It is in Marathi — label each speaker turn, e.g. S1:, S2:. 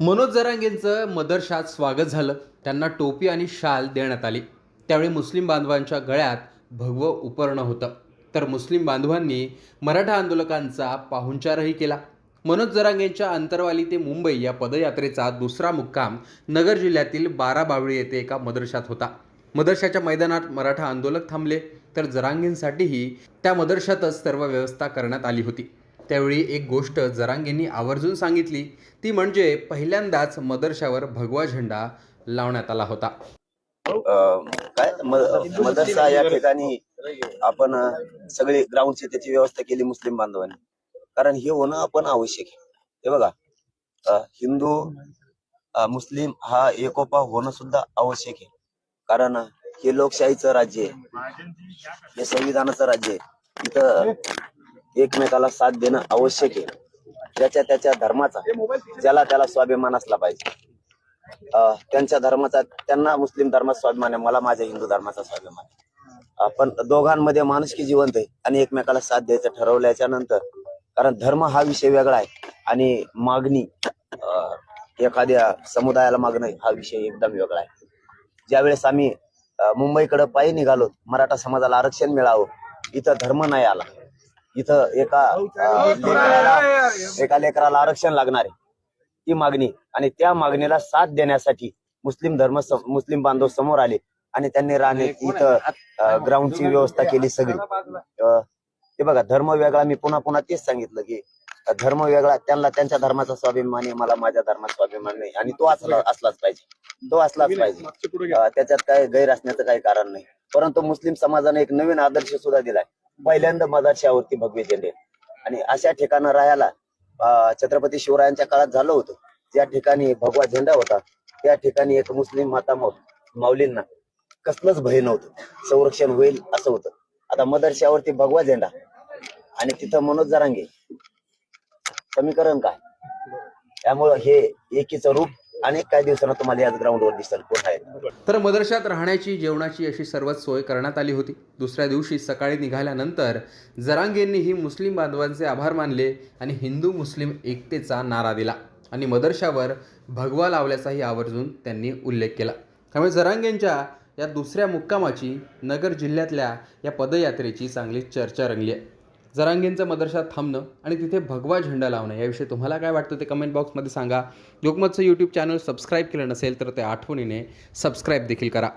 S1: मनोज जरांगेंचं मदरशात स्वागत झालं. त्यांना टोपी आणि शाल देण्यात आली. त्यावेळी मुस्लिम बांधवांच्या गळ्यात भगवं उपरणं होतं. तर मुस्लिम बांधवांनी मराठा आंदोलकांचा पाहुणचारही केला. मनोज जरांगेंच्या अंतरवाली ते मुंबई या पदयात्रेचा दुसरा मुक्काम नगर जिल्ह्यातील बाराबावळी येथे एका मदरशात होता. मदरशाच्या मैदानात मराठा आंदोलक थांबले. तर जरांगेंसाठीही त्या मदरशातच सर्व व्यवस्था करण्यात आली होती. त्यावेळी एक गोष्ट जरांगेंनी आवर्जून सांगितली ती म्हणजे पहिल्यांदाच मदरशावर भगवा झेंडा लावण्यात आला होता.
S2: काय? मदरसा या ठिकाणी आपण सगळे सगळी ग्राउंडची त्याची व्यवस्था केली मुस्लिम बांधवांनी. कारण हे होणं आपण आवश्यक आहे. हे बघा हिंदू मुस्लिम हा एकोपा होणं सुद्धा आवश्यक आहे. कारण हे लोकशाहीचं राज्य आहे. हे संविधानाचं राज्य आहे. इथं एकमेकाला साथ देणं आवश्यक आहे. ज्याच्या त्याच्या धर्माचा ज्याला त्याला स्वाभिमान असला पाहिजे. अं, त्यांच्या धर्माचा त्यांना मुस्लिम धर्माचा स्वाभिमान आहे मला माझ्या हिंदू धर्माचा स्वाभिमान आहे. पण दोघांमध्ये माणुसकी जिवंत आहे आणि एकमेकाला साथ द्यायचं ठरवल्याच्या नंतर कारण धर्म हा विषय वेगळा आहे आणि मागणी अं, एखाद्या समुदायाला मागणं हा विषय एकदम वेगळा आहे. ज्यावेळेस आम्ही मुंबईकडे पायी निघालो मराठा समाजाला आरक्षण मिळावं इथं धर्म नाही आला. इथं एका अं, लेकराला एका लेकराला आरक्षण लागणार आहे. ती मागणी आणि त्या मागणीला साथ देण्यासाठी मुस्लिम धर्म सम- मुस्लिम बांधव समोर आले आणि त्यांनी राहणे इथं अं, ग्राउंडची व्यवस्था केली सगळी. अं, ते बघा धर्म वेगळा. मी पुन्हा पुन्हा तेच सांगितलं की अं, धर्म वेगळा. त्यांना त्यांच्या धर्माचा स्वाभिमान आहे मला माझ्या धर्माचा स्वाभिमान नाही. आणि तो असला असलाच पाहिजे. तो असलाच पाहिजे. अं, त्याच्यात काय गैर असण्याचं काही कारण नाही. परंतु मुस्लिम समाजाने एक नवीन आदर्श सुद्धा दिलाय. पहिल्यांदा मदरशावरती भगवे झेंडे आणि अशा ठिकाणं राहायला छत्रपती शिवरायांच्या काळात झालं होतं. त्या ठिकाणी भगवा झेंडा होता त्या ठिकाणी एक मुस्लिम माता माऊलींना कसलंच भय नव्हतं. संरक्षण होईल असं होतं. आता मदरशावरती भगवा झेंडा. आणि तिथं मनोज जरांगे. समीकरण काय? त्यामुळं हे एकीचं रूप अनेक काही दिवसांना तुम्हाला याच ग्राउंडवर दिसेल. पुन्हा आहे
S1: तर मदरशात राहण्याची जेवणाची अशी सर्वच सोय करण्यात आली होती. दुसऱ्या दिवशी सकाळी निघाल्यानंतर जरांगेंनीही मुस्लिम बांधवांचे आभार मानले आणि हिंदू मुस्लिम एकतेचा नारा दिला आणि मदरशावर भगवा लावल्याचाही आवर्जून त्यांनी उल्लेख केला. त्यामुळे जरांगेंच्या या दुसऱ्या मुक्कामाची नगर जिल्ह्यातल्या या पदयात्रेची चांगली चर्चा रंगली आहे. जरांगेंचं मदरशात थांबणं आणि तिथे भगवा झेंडा लावणं याविषयी तुम्हाला काय वाटतं ते कमेंट बॉक्समध्ये सांगा. लोकमतचं यूट्यूब चॅनल सबस्क्राईब केलं नसेल तर ते आठवणीने सबस्क्राईब देखील करा.